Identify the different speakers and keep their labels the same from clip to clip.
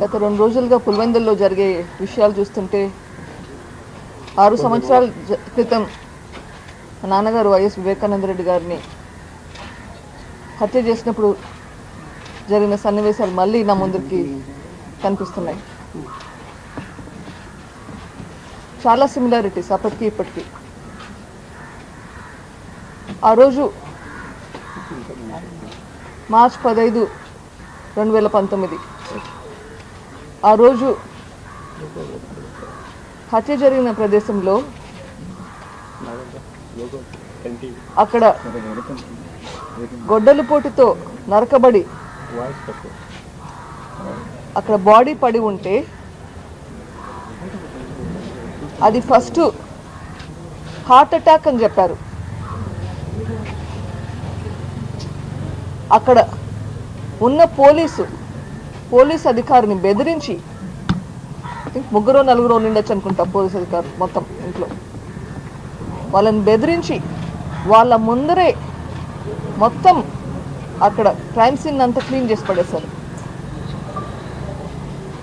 Speaker 1: గత రెండు రోజులుగా పులివెందుల్లో జరిగే విషయాలు చూస్తుంటే ఆరు సంవత్సరాల క్రితం నాన్నగారు వైఎస్ వివేకానంద రెడ్డి గారిని హత్య చేసినప్పుడు జరిగిన సన్నివేశాలు మళ్ళీ నా ముందుకి కనిపిస్తున్నాయి. చాలా సిమిలారిటీస్ అప్పటికి ఇప్పటికీ. ఆ రోజు మార్చ్ పదైదు రెండు వేల పంతొమ్మిది. ఆ రోజు హత్య జరిగిన ప్రదేశంలో అక్కడ గొడ్డలి పోటుతో నరకబడి అక్కడ బాడీ పడి ఉంటే అది ఫస్ట్ హార్ట్ అటాక్ అని చెప్పారు. అక్కడ ఉన్న పోలీసు పోలీస్ అధికారిని బెదిరించి ముగ్గురు నలుగురు ఉండిండొచ్చు అనుకుంటా పోలీస్ అధికారులు మొత్తం ఇంట్లో. వాళ్ళని బెదిరించి వాళ్ళ ముందరే మొత్తం అక్కడ క్రైమ్ సీన్ అంతా క్లీన్ చేసి పడేశారు.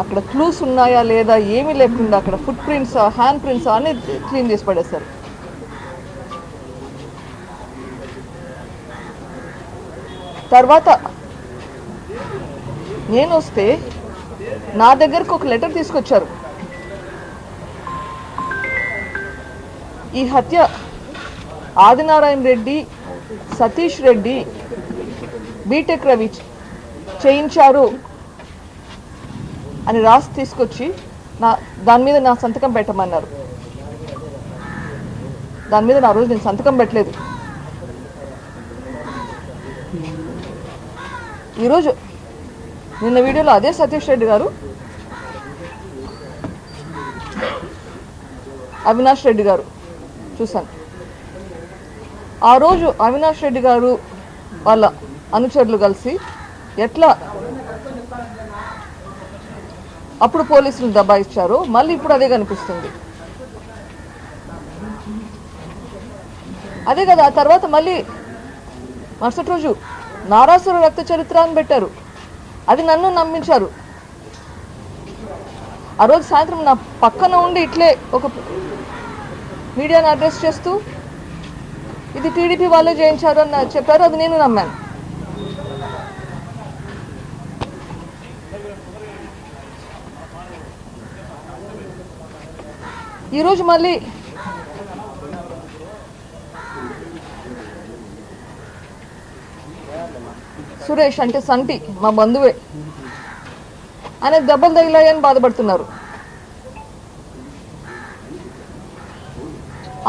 Speaker 1: అక్కడ క్లూస్ ఉన్నాయా లేదా ఏమీ లేకుండా అక్కడ ఫుట్ ప్రింట్స్ హ్యాండ్ ప్రింట్స్ అన్ని క్లీన్ చేసి పడేశారు. తర్వాత నేను వస్తే నా దగ్గరకు ఒక లెటర్ తీసుకొచ్చారు. ఈ హత్య ఆదినారాయణ రెడ్డి సతీష్ రెడ్డి బీటెక్ రవి చేయించారు అని రాసి తీసుకొచ్చి నా దాని మీద నా సంతకం పెట్టమన్నారు. దాని మీద నా రోజు నేను సంతకం పెట్టలేదు. ఈరోజు నిన్న వీడియోలో అదే సతీష్ రెడ్డి గారు అవినాష్ రెడ్డి గారు చూశాను. ఆ రోజు అవినాష్ రెడ్డి గారు వాళ్ళ అనుచరులు కలిసి ఎట్లా అప్పుడు పోలీసులు దబాయిచ్చారు మళ్ళీ ఇప్పుడు అదే కనిపిస్తుంది. అదే కదా ఆ తర్వాత మళ్ళీ మరుసటి రోజు నారాసుర రక్త చరిత్ర అని పెట్టారు. అది నన్ను నమ్మించారు. ఆ రోజు సాయంత్రం నా పక్కన ఉండి ఇట్లే ఒక మీడియాని అడ్రస్ చేస్తూ ఇది టీడీపీ వాళ్ళే చేయించారు అని చెప్పారు అది నేను నమ్మాను. ఈరోజు మళ్ళీ సురేష్ అంటే సంటి మా బంధువే. ఆయన దెబ్బలు తగిలాయని బాధపడుతున్నారు.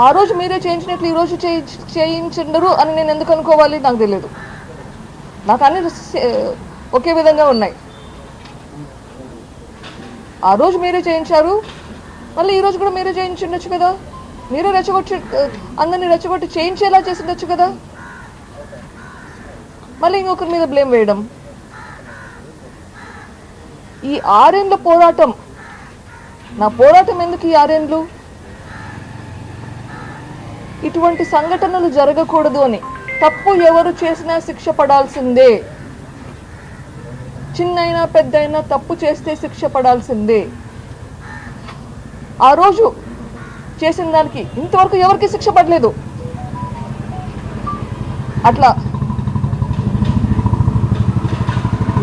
Speaker 1: ఆ రోజు మీరే చేయించినట్లు ఈ రోజు చేయించండరు అని నేను ఎందుకు అనుకోవాలి నాకు తెలియదు. నాకు అన్ని ఒకే విధంగా ఉన్నాయి. ఆ రోజు మీరే చేయించారు మళ్ళీ ఈరోజు కూడా మీరే చేయించుండొచ్చు కదా? మీరే రెచ్చగొట్టి అందరినీ రెచ్చగొట్టి చేయించేలా చేసిండొచ్చు కదా? మళ్ళీ ఇంకొకరి మీద బ్లేమ్ వేయడం. ఈ ఆరేండ్ల పోరాటం నా పోరాటం ఎందుకు ఈ ఆరేండ్లు? ఇటువంటి సంఘటనలు జరగకూడదు అని తప్పు ఎవరు చేసినా శిక్ష పడాల్సిందే. చిన్నైనా పెద్దయినా తప్పు చేస్తే శిక్ష పడాల్సిందే. ఆ రోజు చేసిన దానికి ఇంతవరకు ఎవరికి శిక్ష పడలేదు? అట్లా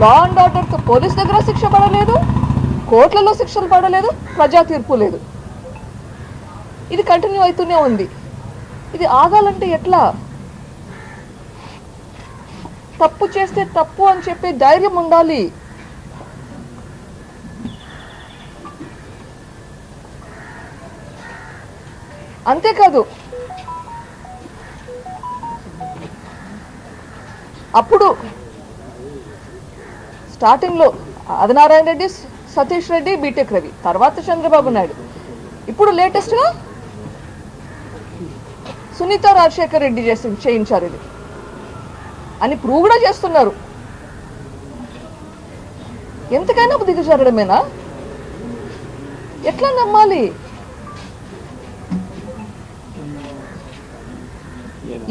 Speaker 1: లా అండ్ ఆర్డర్తో పోలీస్ దగ్గర శిక్ష పడలేదు కోర్టులలో శిక్షలు పడలేదు ప్రజా తీర్పు లేదు. ఇది కంటిన్యూ అవుతూనే ఉంది. ఇది ఆగాలంటే ఎట్లా? తప్పు చేస్తే తప్పు అని చెప్పే ధైర్యం ఉండాలి. అంతేకాదు అప్పుడు స్టార్టింగ్లో ఆదినారాయణ రెడ్డి సతీష్ రెడ్డి బీటెక్ రవి తర్వాత చంద్రబాబు నాయుడు. ఇప్పుడు లేటెస్ట్గా సునీత రాజశేఖర్ రెడ్డి చేసి చేయించారు ఇది. అని ప్రూవ్ కూడా చేస్తున్నారు. ఎంతకైనా దిగజారడమేనా ఎట్లా నమ్మాలి?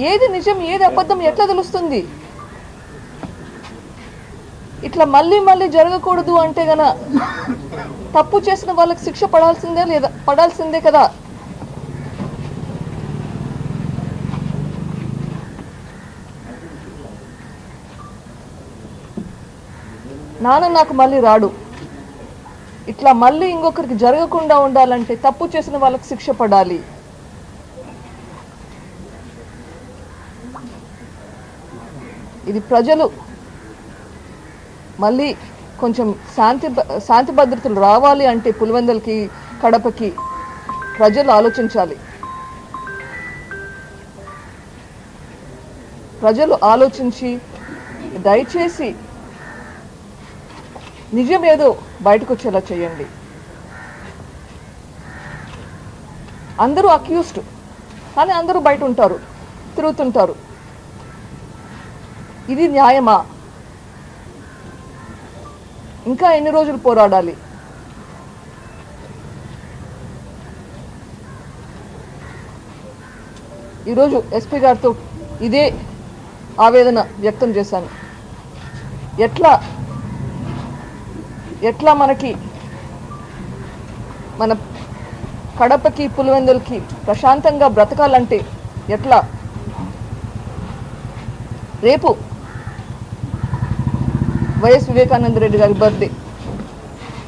Speaker 1: ఏది నిజం ఏది అబద్ధం ఎట్లా తెలుస్తుంది? ఇట్లా మళ్ళీ మళ్ళీ జరగకూడదు అంటే గన తప్పు చేసిన వాళ్ళకి శిక్ష పడాల్సిందే లేదా పడాల్సిందే కదా? నాన్న నాకు మళ్ళీ రాడు. ఇట్లా మళ్ళీ ఇంకొకరికి జరగకుండా ఉండాలంటే తప్పు చేసిన వాళ్ళకి శిక్ష పడాలి. ఇది ప్రజలు మళ్ళీ కొంచెం శాంతి భ- శాంతి భద్రతలు రావాలి అంటే పులివెందలకి కడపకి ప్రజలు ఆలోచించాలి. ప్రజలు ఆలోచించి దయచేసి నిజం ఏదో బయటకు వచ్చేలా చేయండి. అందరూ అక్యూస్డ్ కానీ అందరూ బయట ఉంటారు తిరుగుతుంటారు. ఇది న్యాయమా? ఇంకా ఎన్ని రోజులు పోరాడాలి? ఈరోజు ఎస్పీ గారితో ఇదే ఆవేదన వ్యక్తం చేశాను. ఎట్లా ఎట్లా మనకి మన కడపకి పులివెందులకి ప్రశాంతంగా బ్రతకాలంటే ఎట్లా? రేపు వైఎస్ వివేకానంద రెడ్డి గారి బర్త్డే.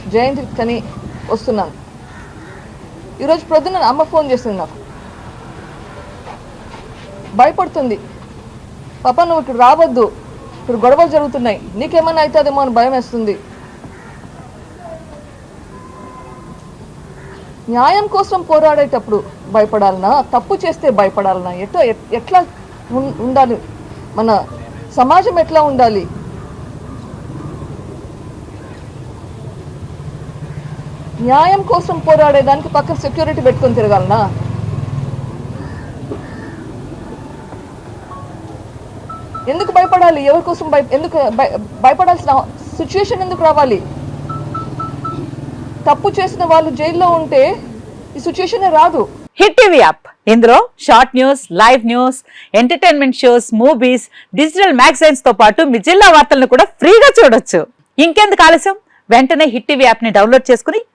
Speaker 1: జయంతి కని వస్తున్నాను. ఈరోజు ప్రొద్దున అమ్మ ఫోన్ చేసింది నాకు. భయపడుతుంది. పాప నువ్వు ఇక్కడ రావద్దు. ఇప్పుడు గొడవలు జరుగుతున్నాయి. నీకేమన్నా అవుతుందేమో అని భయం వేస్తుంది. న్యాయం కోసం పోరాడేటప్పుడు భయపడాలనా? తప్పు చేస్తే భయపడాలనా? ఎట్లా ఎట్లా ఉం- ఉండాలి? మన సమాజం ఎట్లా ఉండాలి? న్యాయం కోసం పోరాడేదానికి పక్కన సెక్యూరిటీ పెట్టుకొని తిరగాలనా? ఎందుకు భయపడాలి? ఎవరి కోసం భయ ఎందుకు భయపడాల్సిన సిచ్యుయేషన్ ఎందుకు రావాలి? తప్పు చేసిన వాళ్ళు జైల్లో ఉంటే ఈ సిచ్యుయేషన్ రాదు.
Speaker 2: Hit TV app. ఇందులో short news live news entertainment shows movies digital మ్యాగజైన్స్తో పాటు మీ జిల్లా వార్తలను కూడా ఫ్రీగా చూడొచ్చు. ఇంకెందుకు ఆలస్యం? వెంటనే హిట్ టీవీ యాప్ని డౌన్లోడ్ చేసుకుని